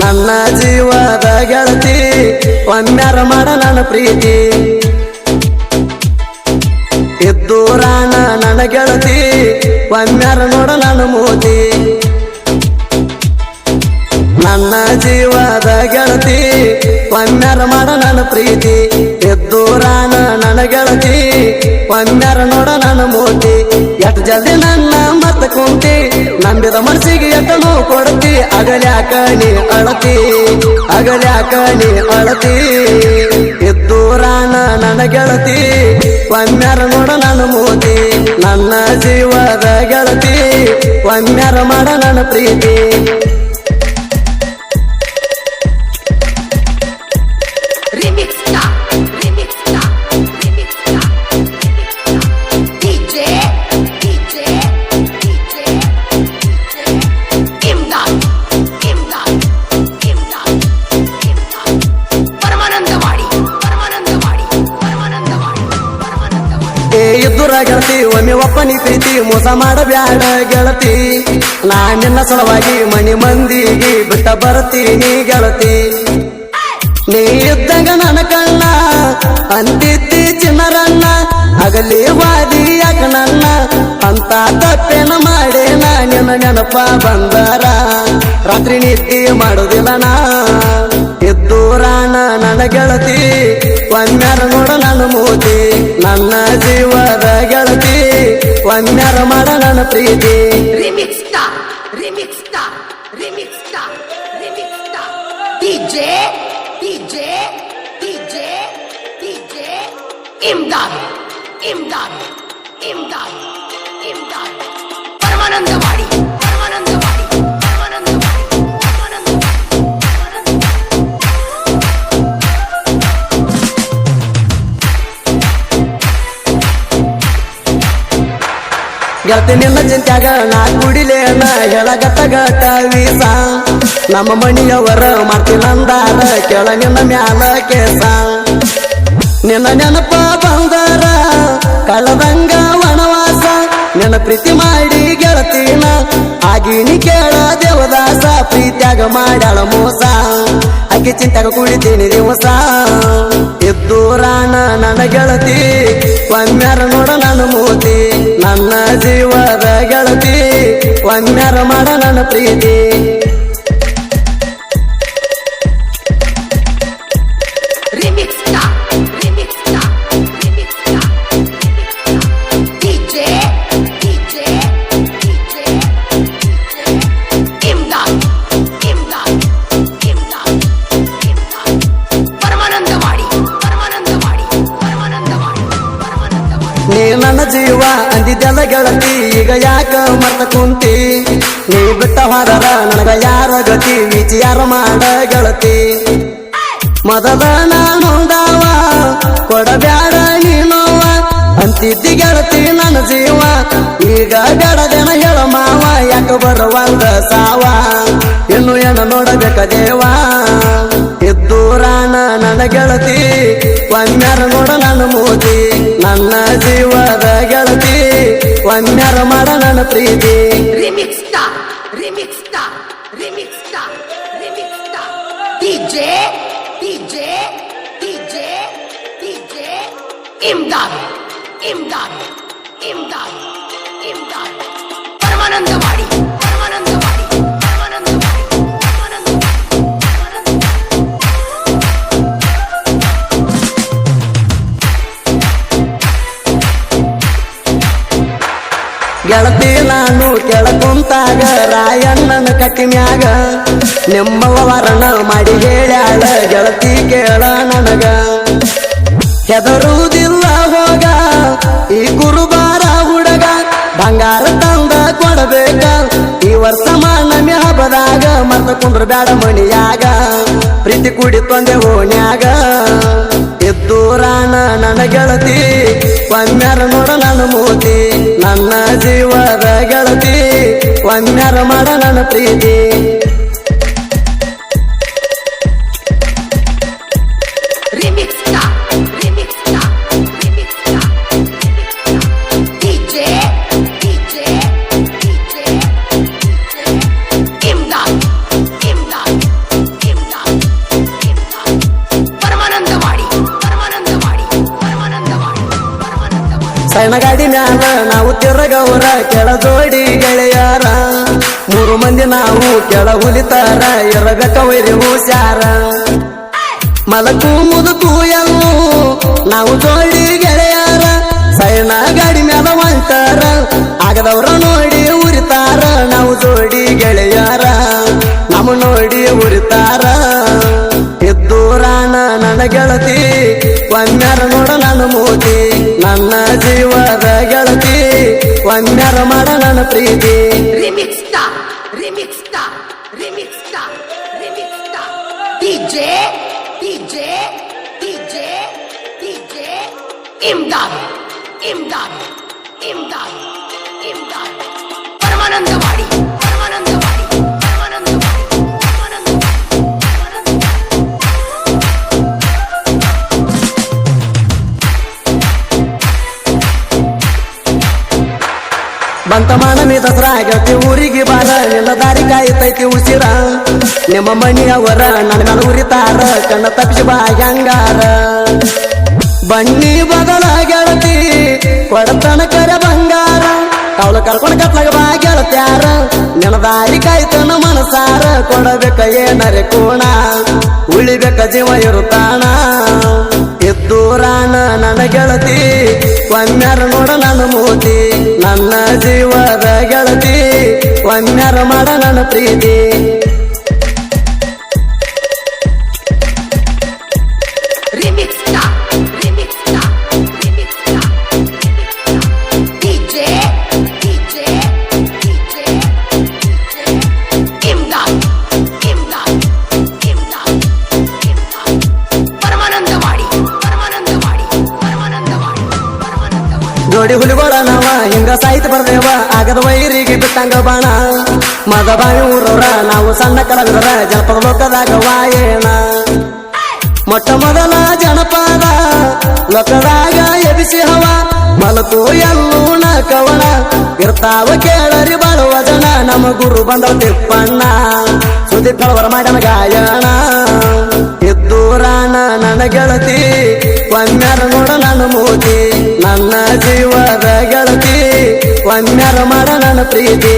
ನನ್ನ ಜೀವದ ಗೆಳತಿ ಒಮ್ಮ್ಯಾರ ಮಾಡ ನನ್ನ ಪ್ರೀತಿ. ಇದ್ದೂರಾಣ ನನ್ನ ಗೆಳತಿ ಒಮ್ಮ್ಯಾರ ನೋಡ ನನ್ನ ಮೋತಿ. ನನ್ನ ಜೀವದ ಗೆಳತಿ ಒಮ್ಮ್ಯಾರ ಮಾಡ ನನ್ನ ಪ್ರೀತಿ. ಎದ್ದೂರಾನ ನನ್ನ ಗೆಳತಿ ಒಮ್ಮ್ಯಾರ ನೋಡ ನನ್ನ ಮೋತಿ. ಎಟ್ ಜಲ್ದಿ ನನ್ನ ಮತ್ತ ಕುಂತಿ, ನಂಬಿದ ಮನಸ್ಸಿಗೆ ಎಟ್ಟ ನೋವು ಕೊಡ್ತಿ. ಅಗಲ್ಯಾಕ ಅಳತಿ ಅಗಲ್ಯಾಕ ಅಳತಿ. ರಾಣ ನನ್ನ ಗೆಳತಿ ಒಮ್ಮ್ಯಾರ ನೋಡ ನನ್ನ ಮೋತಿ, ನನ್ನ ಜೀವದ ಗೆಳತಿ. ಒಮ್ಮ್ಯಾರ ಮಾಡ ನನ್ನ ಪ್ರೀತಿ. ಗೆಳತಿ, ಒಮ್ಮೆ ಒಪ್ಪನಿ ಪ್ರೀತಿ, ಮೋಸ ಮಾಡಬ್ಯಾಡ ಗೆಳತಿ. ನಾ ನಿನ್ನ ಸಲುವಾಗಿ ಮನಿ ಮಂದಿಗೆ ಬಿಟ್ಟ ಬರ್ತೀನಿ ಗೆಳತಿ. ನೀ ಇದ್ದಂಗ ನನ್ನ ಕಣ್ಣ ಅಂತಿದ್ದಿ ಚಿನ್ನರನ್ನ ಅಗಲಿ ವಾದಿ ನನ್ನ ಅಂತ ತಪ್ಪೇನ ಮಾಡೇನ ನಿನ್ನ ನೆನಪ ಬಂದಾರ. ರಾತ್ರಿ ನಿದ್ದೆ ಮಾಡುದಿಲ್ಲ ನಾ. ಇದ್ದೂರಾಣ ನನ್ನ ಗೆಳತಿ ಒಮ್ಮ್ಯಾರ ನೋಡ ನನ್ನ ಮೋತಿ ನನ್ನ ಜೀವದ ಗೆಳತಿ ಒಮ್ಮ್ಯಾರ ಮಾಡ ನನ್ನ ಪ್ರೀತಿ. Remix da, remix da, ಪರಮಾನಂದ da, ಗೆಳತಿ ನಿನ್ನ ಚಿಂತ್ಯಾಗ ನಾ ಕುಡಿಲೇನ ಹೇಳಗಟ್ಟ ಗಟ್ಟ ವೀಸ ನಮ್ಮ ಮಣಿಯವರ ನಂದ ಕೇಳ ನಿನ್ನ ಮ್ಯಾಲ ಕೇಸ. ನಿನ್ನ ನೆನಪ ಬಂದಾರ ಕಳದಂಗ ವನವಾಸ. ನಿನ್ನ ಪ್ರೀತಿ ಮಾಡಿ ಗೆಳತಿನ. ಆಗಿನಿ ಕೇಳ ದೇವದಾಸ. ಪ್ರೀತ್ಯಾಗ ಮಾಡ್ಯಾಳ ಮೋಸ. ಅಕ್ಕಿ ಚಿಂತೆಗ ಕುಡಿತೀನಿ ದಿವಸ. ಎದ್ದೂರಾಣ ನನ್ನ ಗೆಳತಿ. ಒಮ್ಮ್ಯಾರ ನೋಡ ನನ್ನ ಮೋತಿ. ನನ್ನ ಜೀವದ ಗೆಳತಿ ಒಮ್ಮ್ಯಾರ ಮಾಡ ನನ್ನ ಪ್ರೀತಿ. ಜೀವ ಅಂದಿದ್ದೆಲ್ಲ ಗೆಳತಿ. ಈಗ ಯಾಕ ಮರ್ತ ಕುಂತಿ? ನೀ ಬಿಟ್ಟ ಹೋದರ ನನಗ ಯಾರ ಗತಿ? ವಿಚಾರ ಮಾಡ ಗೆಳತಿ? ಮೊದಲ ನಾನೊಂದವ ಕೊಡಬ್ಯಾಡ ನೀನೋವ. ಅಂತಿದ್ದಿ ಗೆಳತಿ ನನ್ನ ಜೀವ, ಈಗ ಬೇಡದೇನ ಹೇಳ ಮಾವ. ಯಾಕ ಬರುವಂಗ ಸಾವ? ಇನ್ನು ಏನ ನೋಡಬೇಕ ದೇವ? ಇದ್ದೂರಾಣ ನನ್ನ ಗೆಳತಿ ಒಮ್ಮ್ಯಾರ ನೋಡ ನನ್ನ ಮೋದಿ ನನ್ನ ಜೀವದ ಗೆಳತಿ ಒಮ್ಮ್ಯಾರ ಮಾಡ ನನ್ನ ಪ್ರೀತಿ. ಇಮ್ದಾದ ಇಮ್ದಾದ ಇಮ್ದಾದ da, ಪರಮಾನಂದ da, ಗೆಳತಿ ನಾನು ಕೆಳಕುಂತಾಗ, ರಾಯಣ್ಣನ ಕಟ್ಟಿನ್ಯಾಗ ಮ್ಯಾಗ ವರ್ಣ ಮಾಡಿ ಹೇಳ್ಯಾಳ, ಗೆಳತಿ ಕೇಳ ನನಗ. ಹೆದರುವುದಿಲ್ಲ ಹೋಗ, ಈ ಗುರುಬಾರ ಹುಡುಗ ಬಂಗಾರ ತಂದ ಕೊಡಬೇಕ. ಈ ವರ್ಷ ಮಾನಮ್ಯ ಹಬ್ಬದಾಗ ಮರ್ತ ಕುಂದ್ರ ಬ್ಯಾಡ ಮಣಿಯಾಗ, ಪ್ರೀತಿ ಕುಡಿ ತೊಂದೆ ಓಣ್ಯಾಗ. ಎದ್ದೂರಾಣ ನನ್ನ ಗೆಳತಿ ಒಮ್ಮ್ಯಾರ ನೋಡ ನನ್ನ ಮೋತಿ ನನ್ನ ಜೀವದ ಗೆಳತಿ ಒಮ್ಮ್ಯಾರ ಮಾಡ ನನ್ನ ಪ್ರೀತಿ. ಸಣ್ಣ ಗಾಡಿ ಮ್ಯಾಲ ನಾವು ತಿರಗವ್ರ, ಕೆಳ ಜೋಡಿ ಗೆಳೆಯಾರ. ಮೂರು ಮಂದಿ ನಾವು ಕೆಳ ಹುಲಿತಾರ, ಇರಬೇಕ ವೈರಿ ಹುಷಾರ. ಮಲಕು, ಮುದುಕು ಎಲ್ಲೂ ನಾವು ಜೋಡಿ ಗೆಳೆಯಾರ. ಸಣ್ಣ ಗಾಡಿ ಮ್ಯಾಲ ಹೊಂಟಾರ, ಆಗದವ್ರ ನೋಡಿ ಉರಿತಾರ. ನಾವು ಜೋಡಿ ಗೆಳೆಯಾರ, ನಮ್ಮ ನೋಡಿ ಉರಿತಾರ. ಎದ್ದೂರಾಣ ನನ್ನ ಗೆಳತಿ ಒಮ್ಮ್ಯಾರ ನೋಡ ನನ್ನ ಮೋತಿ ನನ್ನ ಜೀವದ ಗೆಳತಿ ಒಮ್ಮ್ಯಾರ ಮಾಡ ನನ್ನ ಪ್ರೀತಿ. Remix star, remix ಪರಮಾನಂದ remix ಬಂತ ಮಾನಮಿ ದಸರಾ ಗೆಳತಿ ಊರಿಗೆ ಬಾರ, ಎಲ್ಲ ದಾರಿ ಕಾಯ್ತೈತಿ ಉಸಿರ. ನಿಮ್ಮ ಮನೆಯವರ ನನ್ನ ಮೇಲೆ ಉರಿತಾರ, ಕಣ್ಣ ತಪ್ಪಿಸಿ ಬಾ ಹೆಂಗಾರ. ಬನ್ನಿ ಬದಲ ಗೆಳತಿ ಕೊಡತನ ಕರೆ ಬಂಗಾರ. ಅವಳು ಕರ್ಕೊಂಡು ಕತ್ಲಾಗ ಬಾ ಗೆಳತ್ಯಾರ. ನಿನ್ನ ದಾರಿ ಕಾಯ್ತನ ಮನಸಾರ, ಕೊಡಬೇಕ ಏನರೆ ಕೋಣ, ಉಳಿಬೇಕ ಜೀವ ಇರುತ್ತಾಣ ಎದ್ದೂರಾಣ ನನ್ನ ಗೆಳತಿ ಒಮ್ಮ್ಯಾರ ನೋಡ ನನ್ನ ಮೋತಿ ನನ್ನ ಜೀವದ ಗೆಳತಿ ಒಮ್ಮ್ಯಾರ ಮಾಡ ನನ್ನ ಪ್ರೀತಿ. ಜೋಡಿ ಹುಲಿಗೋಳ ನಾವ ಹಿಂಗ ಸಾಹಿತ್ಯ ಬರ್ದೇವ, ಆಗದ ವೈರಿಗೆ ಬಿಟ್ಟಂಗ ಬಾಣ. ಮದ ಬಾಯಿ ಊರವ್ರ, ನಾವು ಸಣ್ಣ ಕಲಾವಿದರ ಜನಪದ ಲೋಕದಾಗ ವಾಯೇಣ ಮೊಟ್ಟ ಮೊದಲ ಜನಪದ, ಲೋಕದಾಗ ಎಬಿಸಿ ಹವ. ಮಲಕು ಎಲ್ಲೂಣ ಕವಣ ಇರ್ತಾವ ಕೇಳರಿ ಬಾಳುವ ಜನ, ನಮ್ಮ ಗುರು ಬಂದ ತಿಪ್ಪಣ್ಣ. ಸುದೀಪ್ ಕಳವರ ಮಾಡ್ಯಾನ ಗಾಯಣ ಎದ್ದೂರಾಣ ನನ್ನ ಗೆಳತಿ ಒಮ್ಮ್ಯಾರ ನೋಡ ನನ್ನ ಮೋದಿ ನನ್ನ ಜೀವದ ಗೆಳತಿ ಒಮ್ಮ್ಯಾರ ಮಾಡ ನನ್ನ ಪ್ರೀತಿ.